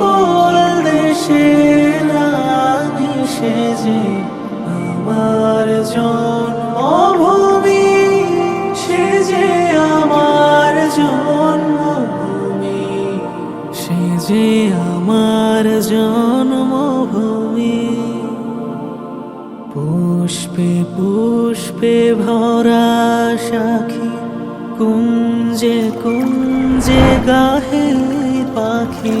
সকল দেশে রানী সেজে আমার জন্মভূমি, সেজে আমার জন্মভূমি, সেজে আমার জন্মভূমি। পুষ্পে পুষ্পে ভরা সাখী, কুঞ্জে কুঞ্জে গাহে পাখি।